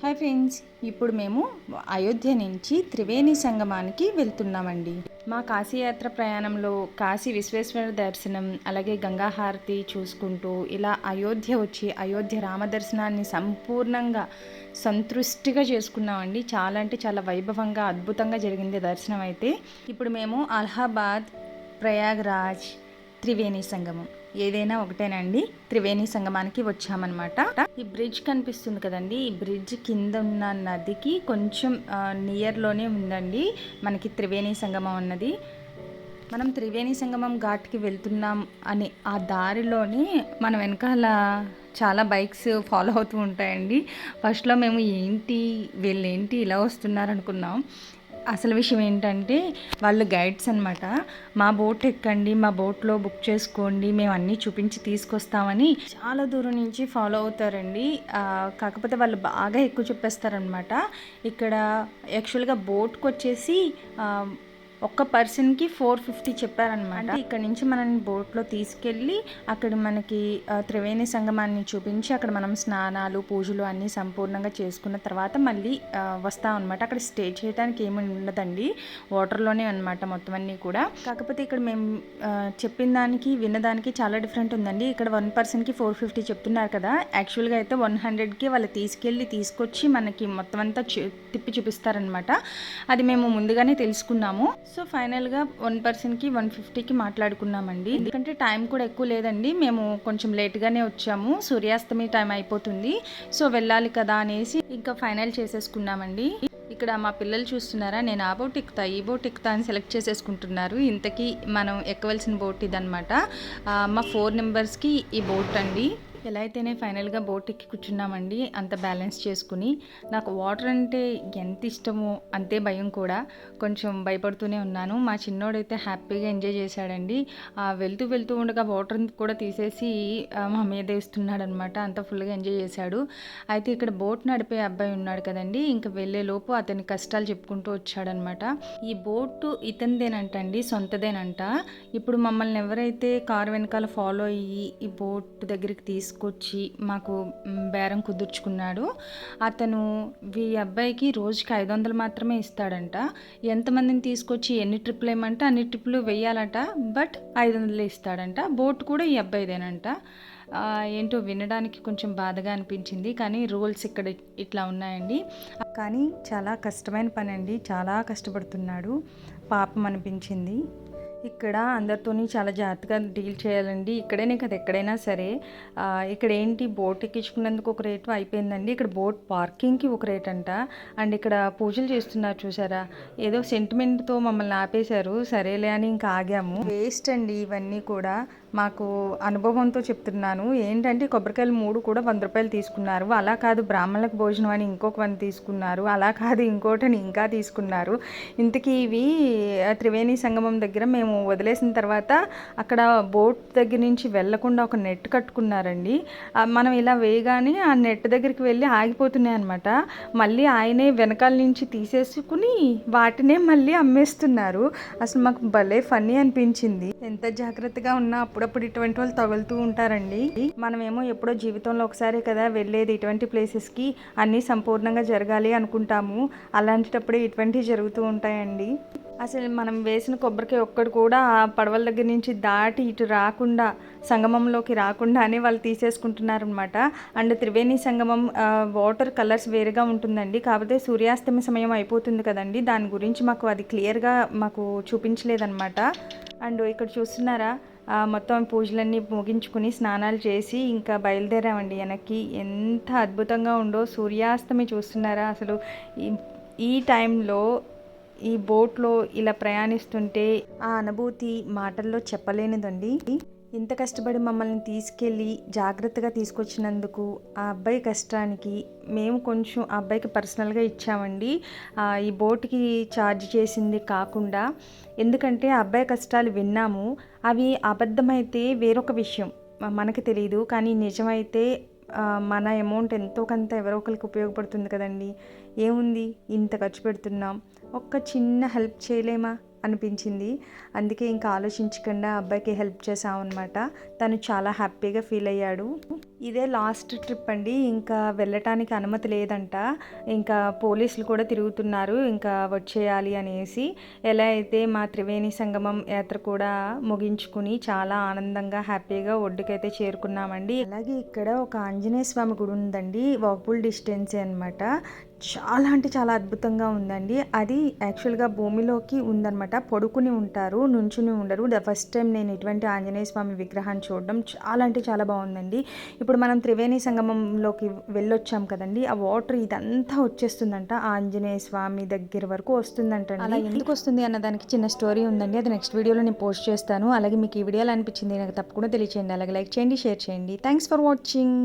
Hi friends ఇప్పుడు మేము అయోధ్య నుంచి త్రివేణి సంగమానికి వెళ్తున్నామండి. మా కాశీయాత్ర ప్రయాణంలో కాశీ విశ్వేశ్వర దర్శనం అలాగే గంగాహారతి చూసుకుంటూ ఇలా అయోధ్య వచ్చి అయోధ్య రామ దర్శనాన్ని సంపూర్ణంగా సంతృష్టిగా చేసుకున్నామండి. చాలా అంటే చాలా వైభవంగా అద్భుతంగా జరిగింది దర్శనం అయితే ఇప్పుడు మేము అలహాబాద్ ప్రయాగ్రాజ్ త్రివేణి సంగమం. ఏదైనా ఒకటేనండి త్రివేణి సంగమానికి వచ్చామన్నమాట. ఈ బ్రిడ్జ్ కనిపిస్తుంది కదండి ఈ బ్రిడ్జ్ కింద ఉన్న నదికి కొంచెం నియర్లోనే ఉందండి మనకి త్రివేణి సంగమం అన్నది. మనం త్రివేణి సంగమం ఘాట్కి వెళ్తున్నాం అని ఆ దారిలోనే మన వెనకాల చాలా బైక్స్ ఫాలో అవుతూ ఉంటాయండి. ఫస్ట్లో మేము ఏంటి వీళ్ళు ఏంటి ఇలా వస్తున్నారు అనుకున్నాం అసలు విషయం ఏంటంటే వాళ్ళు గైడ్స్ అనమాట మా బోట్ ఎక్కండి మా బోట్లో బుక్ చేసుకోండి మేము అన్నీ చూపించి తీసుకొస్తామని చాలా దూరం నుంచి ఫాలో అవుతారండి. కాకపోతే వాళ్ళు బాగా ఎక్కువ చెప్పేస్తారనమాట ఇక్కడ యాక్చువల్గా బోట్కి వచ్చేసి ఒక్క పర్సన్కి ఫోర్ ఫిఫ్టీ చెప్పారనమాట ఇక్కడ నుంచి మనల్ని బోట్లో తీసుకెళ్ళి అక్కడ మనకి త్రివేణి సంగమాన్ని చూపించి అక్కడ మనం స్నానాలు పూజలు అన్నీ సంపూర్ణంగా చేసుకున్న తర్వాత మళ్ళీ వస్తాం అనమాట అక్కడ స్టే చేయడానికి ఏమి ఉండదండి. వాటర్లోనే అనమాట మొత్తం అన్నీ కూడా. కాకపోతే ఇక్కడ మేము చెప్పిన దానికి విన్నదానికి చాలా డిఫరెంట్ ఉందండి. ఇక్కడ వన్ పర్సన్కి ఫోర్ ఫిఫ్టీ చెప్తున్నారు కదా. యాక్చువల్గా అయితే వన్ హండ్రెడ్కి వాళ్ళు తీసుకెళ్ళి తీసుకొచ్చి మనకి మొత్తం అంతా చూ- తిప్పి చూపిస్తారనమాట అది మేము ముందుగానే తెలుసుకున్నాము. సో ఫైనల్గా వన్ పర్సన్కి వన్ ఫిఫ్టీకి మాట్లాడుకున్నామండి. ఎందుకంటే టైం కూడా ఎక్కువ లేదండి. మేము కొంచెం లేట్గానే వచ్చాము. సూర్యాస్తమి టైం అయిపోతుంది. సో వెళ్ళాలి కదా అనేసి ఇంకా ఫైనల్ చేసేసుకున్నామండి. ఇక్కడ మా పిల్లలు చూస్తున్నారా? నేను ఆ బోట్ ఎక్కుతా ఈ బోట్ ఎక్కుతా అని సెలెక్ట్ చేసేసుకుంటున్నారు. ఇంతకీ మనం ఎక్కవలసిన బోట్ ఇదనమాట మా ఫోర్ నెంబర్స్కి ఈ బోట్ అండి. ఎలా అయితేనే ఫైనల్గా బోట్ ఎక్కి కూర్చున్నామండి. అంత బ్యాలెన్స్ చేసుకుని. నాకు వాటర్ అంటే ఎంత ఇష్టమో అంతే భయం కూడా. కొంచెం భయపడుతూనే ఉన్నాను. మా చిన్నోడైతే హ్యాపీగా ఎంజాయ్ చేశాడండి. వెళ్తూ వెళ్తూ ఉండగా వాటర్ కూడా తీసేసి మా మీద వేస్తున్నాడు అనమాట అంత ఫుల్గా ఎంజాయ్ చేశాడు. అయితే ఇక్కడ బోట్ నడిపే అబ్బాయి ఉన్నాడు కదండి. ఇంకా వెళ్ళేలోపు అతని కష్టాలు చెప్పుకుంటూ వచ్చాడనమాట. ఈ బోటు ఇతనిదేనంటండి సొంతదేనంట. ఇప్పుడు మమ్మల్ని ఎవరైతే కారు వెనకాల ఫాలో అయ్యి ఈ బోట్ దగ్గరికి తీసుకొచ్చి మాకు బేరం కుదుర్చుకున్నాడు. అతను ఈ అబ్బాయికి రోజుకి ఐదు వందలు మాత్రమే ఇస్తాడంట. ఎంతమందిని తీసుకొచ్చి ఎన్ని ట్రిప్లు వేయమంటే అన్ని ట్రిప్లు వెయ్యాలట. బట్ ఐదు వందలు ఇస్తాడంట. బోట్ కూడా ఈ అబ్బాయిదేనంట. ఏంటో వినడానికి కొంచెం బాధగా అనిపించింది. కానీ రూల్స్ ఇక్కడ ఇట్లా ఉన్నాయండి. కానీ చాలా కష్టమైన పని అండి చాలా కష్టపడుతున్నాడు. పాపం అనిపించింది. ఇక్కడ అందరితోని చాలా జాగ్రత్తగా డీల్ చేయాలండి. ఇక్కడేనే కదా ఎక్కడైనా సరే. ఇక్కడ ఏంటి బోట్ ఎక్కించుకున్నందుకు ఒక రేటు అయిపోయిందండి. ఇక్కడ బోట్ పార్కింగ్కి ఒక రేట్ అంట అండ్ ఇక్కడ పూజలు చేస్తున్నారు చూసారా? ఏదో సెంటిమెంట్తో మమ్మల్ని ఆపేశారు. సరేలే అని ఇంకా ఆగాము. వేస్ట్ అండి ఇవన్నీ కూడా. మాకు అనుభవంతో చెప్తున్నాను. ఏంటంటే కొబ్బరికాయలు మూడు కూడా వంద రూపాయలు తీసుకున్నారు. అలా కాదు బ్రాహ్మణులకు భోజనం అని ఇంకొక వన్ తీసుకున్నారు. అలా కాదు ఇంకోటని ఇంకా తీసుకున్నారు. ఇంతకీ ఇవి త్రివేణి సంగమం దగ్గర మేము వదిలేసిన తర్వాత అక్కడ బోట్ దగ్గర నుంచి వెళ్ళకుండా ఒక నెట్ కట్టుకున్నారండి. మనం ఇలా వేయగానే ఆ నెట్ దగ్గరికి వెళ్ళి ఆగిపోతున్నాయి అనమాట మళ్ళీ ఆయనే వెనకాల నుంచి తీసేసుకుని వాటినే మళ్ళీ అమ్మేస్తున్నారు. అసలు మాకు భలే ఫన్నీ అనిపించింది. ఎంత జాగ్రత్తగా ఉన్నా అప్పుడప్పుడు ఇటువంటి వాళ్ళు తగులుతూ ఉంటారండి. మనమేమో ఎప్పుడో జీవితంలో ఒకసారి కదా వెళ్ళేది ఇటువంటి ప్లేసెస్కి అన్నీ సంపూర్ణంగా జరగాలి అనుకుంటాము. అలాంటిటప్పుడే ఇటువంటివి జరుగుతూ ఉంటాయండి. అసలు మనం వేసిన కొబ్బరికాయ ఒక్కడు కూడా ఆ పడవల దగ్గర నుంచి దాటి ఇటు రాకుండా సంగమంలోకి రాకుండానే వాళ్ళు తీసేసుకుంటున్నారనమాట and Triveni Sangamam water colours వేరుగా ఉంటుందండి. కాకపోతే సూర్యాస్తమ సమయం అయిపోతుంది కదండి. దాని గురించి మాకు అది క్లియర్గా మాకు చూపించలేదన్నమాట. అండ్ ఇక్కడ చూస్తున్నారా? మొత్తం పూజలన్నీ ముగించుకుని స్నానాలు చేసి ఇంకా బయలుదేరామండి వెనక్కి. ఎంత అద్భుతంగా ఉందో సూర్యాస్తమి చూస్తున్నారా? అసలు ఈ- ఈ టైంలో ఈ బోట్లో ఇలా ప్రయాణిస్తుంటే ఆ అనుభూతి మాటల్లో చెప్పలేనిదండి. ఇంత కష్టపడి మమ్మల్ని తీసుకెళ్ళి జాగ్రత్తగా తీసుకొచ్చినందుకు ఆ అబ్బాయి కష్టానికి మేము కొంచెం ఆ అబ్బాయికి పర్సనల్గా ఇచ్చామండి. ఈ బోట్కి ఛార్జ్ చేసింది కాకుండా ఎందుకంటే ఆ అబ్బాయి కష్టాలు విన్నాము. అవి అబద్ధమైతే వేరొక విషయం మనకి తెలియదు కానీ నిజమైతే మన అమౌంట్ ఎంతో కొంత ఎవరో ఒకరికి ఉపయోగపడుతుంది కదండి. ఏముంది? ఇంత ఖర్చు పెడుతున్నాం. ఒక్క చిన్న హెల్ప్ చేయలేమా అనిపించింది. అందుకే ఇంకా ఆలోచించకుండా అబ్బాయికి హెల్ప్ చేసామన్నమాట తను చాలా హ్యాపీగా ఫీల్ అయ్యాడు. ఇదే లాస్ట్ ట్రిప్ అండి. ఇంకా వెళ్ళటానికి అనుమతి లేదంట. ఇంకా పోలీసులు కూడా తిరుగుతున్నారు. ఇంకా వచ్చేయాలి అనేసి. ఎలా అయితే మా త్రివేణి సంగమం యాత్ర కూడా ముగించుకుని చాలా ఆనందంగా హ్యాపీగా ఒడ్డుకైతే చేరుకున్నామండి. అలాగే ఇక్కడ ఒక ఆంజనేయ స్వామి గుడి ఉందండి. వాక్బుల్ డిస్టెన్సే అనమాట చాలా అంటే చాలా అద్భుతంగా ఉందండి. అది యాక్చువల్గా భూమిలోకి ఉందన్నమాట. పడుకుని ఉంటారు నుంచుని ఉండరు. ద ఫస్ట్ టైం నేను ఇటువంటి ఆంజనేయ స్వామి విగ్రహాన్ని చూడడం చాలా అంటే చాలా బాగుందండి. ఇప్పుడు మనం త్రివేణి సంగమంలోకి వెళ్ళొచ్చాం కదండి ఆ వాటర్ ఇదంతా వచ్చేస్తుందంట. ఆంజనేయ స్వామి దగ్గర వరకు వస్తుందంట అలా ఎందుకు వస్తుంది అన్న దానికి చిన్న స్టోరీ ఉందండి. అది నెక్స్ట్ వీడియోలో నేను పోస్ట్ చేస్తాను. అలాగే మీకు ఈ వీడియోలో అనిపించింది నాకు తప్పకుండా తెలియచేయండి. అలాగే లైక్ చేయండి షేర్ చేయండి. Thanks for watching.